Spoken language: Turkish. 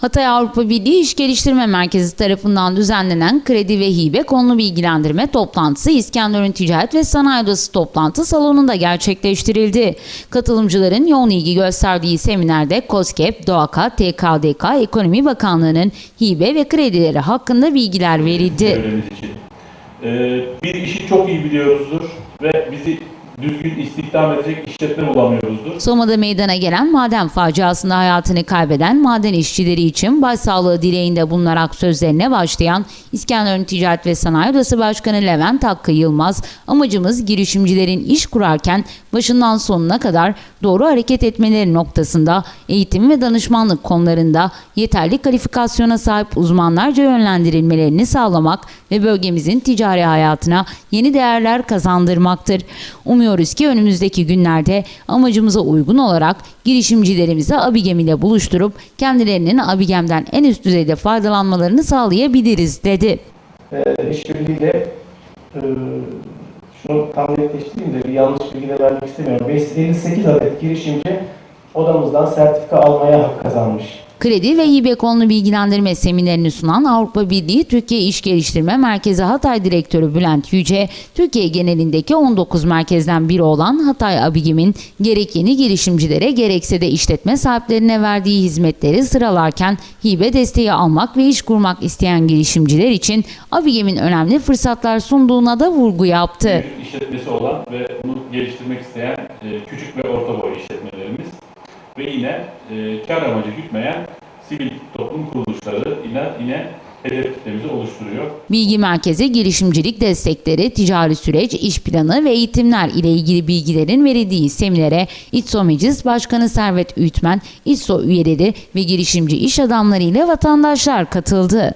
Hatay Avrupa Birliği İş Geliştirme Merkezi tarafından düzenlenen kredi ve hibe konulu bilgilendirme toplantısı İskenderun Ticaret ve Sanayi Odası toplantı salonunda gerçekleştirildi. Katılımcıların yoğun ilgi gösterdiği seminerde KOSGEB, DOAKA, TKDK, Ekonomi Bakanlığı'nın hibe ve kredileri hakkında bilgiler verildi. Ee, bir işi çok iyi biliyoruzdur ve bizi düzgün istihdam edecek işletme bulamıyoruzdur. Soma'da meydana gelen maden faciasında hayatını kaybeden maden işçileri için başsağlığı dileğinde bulunarak sözlerine başlayan İskenderun Ticaret ve Sanayi Odası Başkanı Levent Hakkı Yılmaz, amacımız girişimcilerin iş kurarken başından sonuna kadar doğru hareket etmeleri noktasında eğitim ve danışmanlık konularında yeterli kalifikasyona sahip uzmanlarca yönlendirilmelerini sağlamak ve bölgemizin ticari hayatına yeni değerler kazandırmaktır. Umuyoruz ki önümüzdeki günlerde amacımıza uygun olarak girişimcilerimizi Abigem ile buluşturup kendilerinin Abigem'den en üst düzeyde faydalanmalarını sağlayabiliriz dedi. e, işbirliğiyle e, şunu tam netleştireyim de bir yanlış bilgi vermek istemiyorum. 558 adet girişimci odamızdan sertifika almaya hak kazanmış. Kredi ve hibe konulu bilgilendirme seminerini sunan Avrupa Birliği Türkiye İş Geliştirme Merkezi Hatay Direktörü Bülent Yüce, Türkiye genelindeki 19 merkezden biri olan Hatay Abigim'in gerek yeni girişimcilere gerekse de işletme sahiplerine verdiği hizmetleri sıralarken hibe desteği almak ve iş kurmak isteyen girişimciler için Abigim'in önemli fırsatlar sunduğuna da vurgu yaptı. İşletmesi olan ve bunu geliştirmek isteyen e, küçük ve orta boy işletmelerimiz ve yine e, kar amacı gütmeyen sivil toplum kuruluşları yine, yine hedef kitlemizi oluşturuyor. Bilgi merkezi girişimcilik destekleri, ticari süreç, iş planı ve eğitimler ile ilgili bilgilerin verildiği seminere İTSO Meclis Başkanı Servet Ütmen, İTSO üyeleri ve girişimci iş adamları ile vatandaşlar katıldı.